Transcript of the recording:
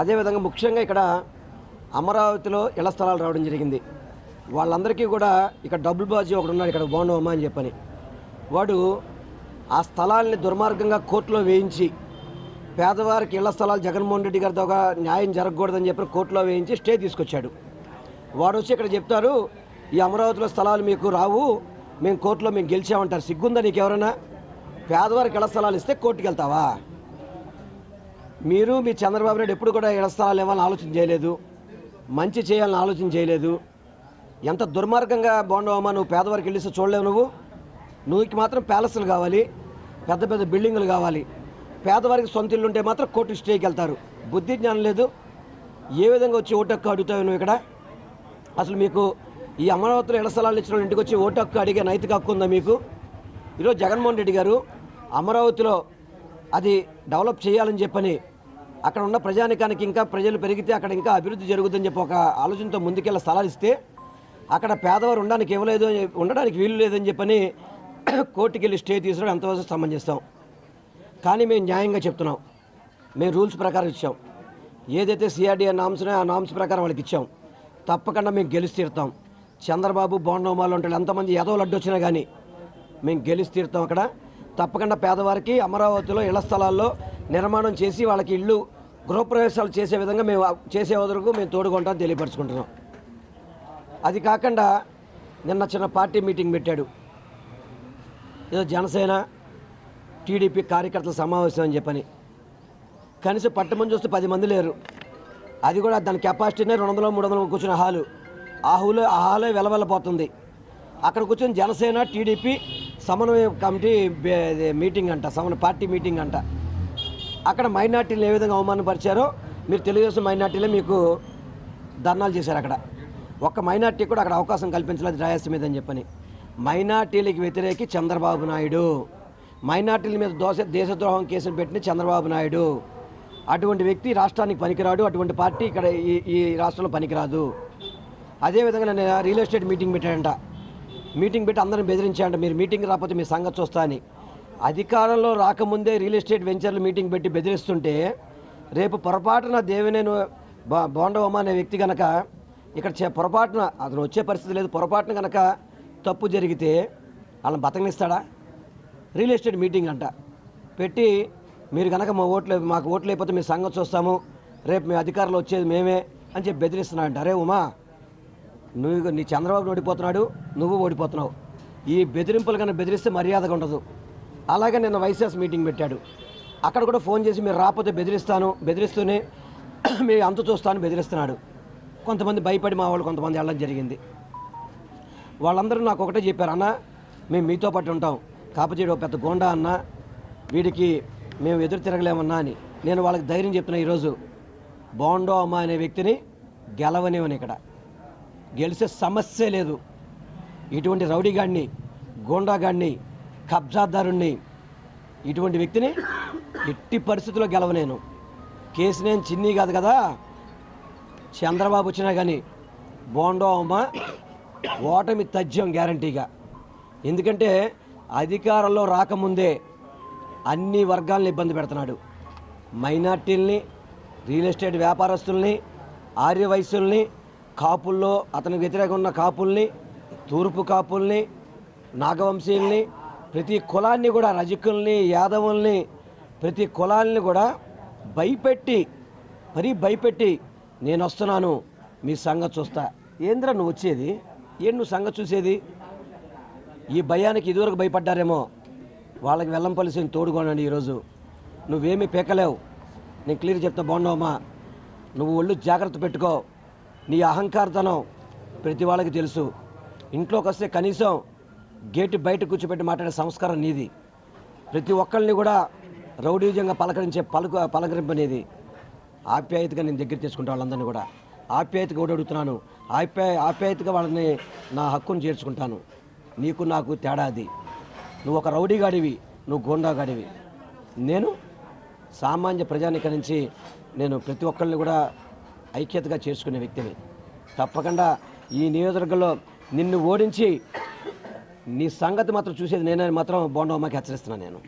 అదేవిధంగా ముఖ్యంగా ఇక్కడ అమరావతిలో ఇళ్ళ స్థలాలు రావడం జరిగింది. వాళ్ళందరికీ కూడా ఇక్కడ డబుల్ బాజీ ఒకడు ఉన్నాడు ఇక్కడ బాగుండవమ్మా అని చెప్పని. వాడు ఆ స్థలాల్ని దుర్మార్గంగా కోర్టులో వేయించి పేదవారికి ఇళ్ళ స్థలాలు జగన్మోహన్ రెడ్డి గారితో ఒక న్యాయం జరగకూడదని చెప్పి కోర్టులో వేయించి స్టే తీసుకొచ్చాడు. వాడు వచ్చి ఇక్కడ చెప్తారు ఈ అమరావతిలో స్థలాలు మీకు రావు మేము కోర్టులో మేము గెలిచామంటారు. సిగ్గుందా నీకు ఎవరైనా పేదవారికి ఇళ్ళ స్థలాలు ఇస్తే కోర్టుకి వెళ్తావా మీరు మీ చంద్రబాబు నాయుడు ఎప్పుడు కూడా ఎడస్థలాలు ఇవ్వాలని ఆలోచన చేయలేదు. మంచి చేయాలని ఆలోచన చేయలేదు. ఎంత దుర్మార్గంగా బాగుండవమ్మా నువ్వు పేదవారికి వెళ్ళిస్తే చూడలేవు నువ్వు. నువ్వుకి మాత్రం ప్యాలెస్లు కావాలి. పెద్ద పెద్ద బిల్డింగులు కావాలి. పేదవారికి సొంత ఇల్లు ఉంటే మాత్రం కోర్టు స్టేకి వెళ్తారు. బుద్ధి జ్ఞానం లేదు. ఏ విధంగా వచ్చి ఓటు హక్కు అడుగుతావు నువ్వు ఇక్కడ? అసలు మీకు ఈ అమరావతిలో ఎడస్థలాలు స్థలాలు ఇచ్చిన ఇంటికి వచ్చి ఓటు హక్కు అడిగే నైతిక హక్కు ఉందా మీకు? ఈరోజు జగన్మోహన్ రెడ్డి గారు అమరావతిలో అది డెవలప్ చేయాలని చెప్పని అక్కడ ఉన్న ప్రజానికానికి ఇంకా ప్రజలు పెరిగితే అక్కడ ఇంకా అభివృద్ధి జరుగుతుందని చెప్పి ఒక ఆలోచనతో ముందుకెళ్ళ స్థలాలు ఇస్తే అక్కడ పేదవారు ఉండడానికి ఇవ్వలేదు అని ఉండడానికి వీలు లేదని చెప్పని కోర్టుకి వెళ్ళి స్టే తీసుకోవడం ఎంతవరకు సమంజస్తాం కానీ మేము న్యాయంగా చెప్తున్నాం. మేము రూల్స్ ప్రకారం ఇచ్చాం. ఏదైతే సిఆర్డీఏ నామ్స్ ఆ నామ్స్ ప్రకారం వాళ్ళకి ఇచ్చాం. తప్పకుండా మేము గెలిచి తీరుతాం. చంద్రబాబు బోండోమాలు ఉంటాడు ఎంతమంది ఎదవలు అడ్డొచ్చినా కానీ మేము గెలిచి తీరుతాం అక్కడ. తప్పకుండా పేదవారికి అమరావతిలో ఇళ్ళ స్థలాల్లో నిర్మాణం చేసి వాళ్ళకి ఇళ్ళు గృహప్రవేశాలు చేసే విధంగా మేము చేసే వరకు మేము తోడుకుంటామని తెలియపరచుకుంటున్నాం. అది కాకుండా నిన్న చిన్న పార్టీ మీటింగ్ పెట్టాడు. ఏదో జనసేన టీడీపీ కార్యకర్తల సమావేశం అని చెప్పని. కనీసం పట్టమని చూస్తే పది మంది లేరు. అది కూడా దాని కెపాసిటీనే రెండు వందల మూడు వందలు కూర్చున్న హాలు. ఆ హూలో ఆ హాలే వెలవెలపోతుంది. అక్కడ కూర్చొని జనసేన టీడీపీ సమన్వయ కమిటీ మీటింగ్ అంట సమన్ పార్టీ మీటింగ్ అంట. అక్కడ మైనార్టీలు ఏ విధంగా అవమానపరిచారో మీరు తెలుగుదేశం మైనార్టీలే మీకు ధర్నాలు చేశారు అక్కడ. ఒక్క మైనార్టీ కూడా అక్కడ అవకాశం కల్పించలేదు రాయలసీమ మీద అని చెప్పని. మైనార్టీలకు వ్యతిరేకి చంద్రబాబు నాయుడు. మైనార్టీల మీద దోశ దేశద్రోహం కేసులు పెట్టిన చంద్రబాబు నాయుడు. అటువంటి వ్యక్తి రాష్ట్రానికి పనికిరాడు అటువంటి పార్టీ ఇక్కడ ఈ ఈ రాష్ట్రంలో పనికిరాదు. అదేవిధంగా నేను రియల్ ఎస్టేట్ మీటింగ్ పెట్టాడంట. మీటింగ్ పెట్టి అందరిని బెదిరించాడంట మీరు మీటింగ్ రాకపోతే మీ సంగతి చూస్తా అని. అధికారంలో రాకముందే రియల్ ఎస్టేట్ వెంచర్లు మీటింగ్ పెట్టి బెదిరిస్తుంటే రేపు పొరపాటున దేవినేను బా బోండవమ్మ అనే వ్యక్తి కనుక ఇక్కడ చే పొరపాటున అతను వచ్చే పరిస్థితి లేదు. పొరపాటున కనుక తప్పు జరిగితే వాళ్ళని బతకనిస్తాడా? రియల్ ఎస్టేట్ మీటింగ్ అంట. పెట్టి మీరు కనుక మా ఓట్లు మాకు ఓట్లు అయిపోతే మీ సంగతి చూస్తాము. రేపు మీ అధికారంలో వచ్చేది మేమే అని చెప్పి బెదిరిస్తున్నాడంట. అరే ఉమా నువ్వు నీ చంద్రబాబు ఓడిపోతున్నాడు నువ్వు ఓడిపోతున్నావు. ఈ బెదిరింపులు కన్నా బెదిరిస్తే మర్యాదగా ఉండదు. అలాగే నిన్న వైసీఎస్ మీటింగ్ పెట్టాడు. అక్కడ కూడా ఫోన్ చేసి మీరు రాకపోతే బెదిరిస్తాను బెదిరిస్తూనే మీ అంత చూస్తాను బెదిరిస్తున్నాడు. కొంతమంది భయపడి మా వాళ్ళు కొంతమంది వెళ్ళడం జరిగింది. వాళ్ళందరూ నాకు ఒకటే చెప్పారు అన్న మేము మీతో పాటు ఉంటాం. కాకపోతే ఒక పెద్ద గోండా అన్న. వీడికి మేము ఎదురు తిరగలేమన్నా అని. నేను వాళ్ళకి ధైర్యం చెప్తున్నా ఈరోజు. బాండో అమ్మ అనే వ్యక్తిని గెలవనివని ఇక్కడ గెలిచే సమస్య లేదు. ఇటువంటి రౌడీగాడిని గోండాగాడిని కబ్జాదారుణ్ణి ఇటువంటి వ్యక్తిని ఎట్టి పరిస్థితుల్లో గెలవనేను కేసు నేను చిన్ని కాదు కదా. చంద్రబాబు వచ్చినా కానీ బోండో అమ్మ ఓటమి తథ్యం గ్యారంటీగా. ఎందుకంటే అధికారంలో రాకముందే అన్ని వర్గాలను ఇబ్బంది పెడుతున్నాడు. మైనార్టీల్ని రియల్ ఎస్టేట్ వ్యాపారస్తుల్ని ఆర్యవైశ్యుల్ని కాపుల్లో అతనికి వ్యతిరేకంగా ఉన్న కాపుల్ని తూర్పు కాపుల్ని నాగవంశీయుల్ని ప్రతి కులాన్ని కూడా రజకుల్ని యాదవుల్ని ప్రతి కులాల్ని కూడా భయపెట్టి మరీ భయపెట్టి నేను వస్తున్నాను మీ సంగతి చూస్తా. ఏంద్రా నువ్వు వచ్చేది? ఏం నువ్వు సంగతి చూసేది? ఈ భయానికి ఇదివరకు భయపడ్డారేమో. వాళ్ళకి వెళ్ళంపలిసిన తోడుకోనండి ఈరోజు. నువ్వేమీ పీకలేవు. నేను క్లియర్ చెప్తా బాగున్నావమ్మా. నువ్వు ఒళ్ళు జాగ్రత్త పెట్టుకో. నీ అహంకారతనం ప్రతి వాళ్ళకి తెలుసు. ఇంట్లోకి వస్తే కనీసం గేటు బయట కూర్చోబెట్టి మాట్లాడే సంస్కారం నీది. ప్రతి ఒక్కరిని కూడా రౌడీజంగా పలకరించే పలుకు పలకరింపు అనేది ఆప్యాయతగా నేను దగ్గర తెచ్చుకుంటా వాళ్ళందరినీ కూడా. ఆప్యాయతగా కూడా అడుగుతున్నాను. ఆప్యాయ ఆప్యాయతగా వాళ్ళని నా హక్కును చేర్చుకుంటాను. నీకు నాకు తేడా అది. నువ్వు ఒక రౌడీగాడివి నువ్వు గోండాగాడివి. నేను సామాన్య ప్రజానిక నుంచి నేను ప్రతి ఒక్కరిని కూడా ఐక్యతగా చేసుకునే వ్యక్తిని తప్పకుండా ఈ నియోజకవర్గంలో నిన్ను ఓడించి నీ సంగతి మాత్రం చూసేది నేనని మాత్రం బోండవమ్మకి హెచ్చరిస్తున్నాను నేను.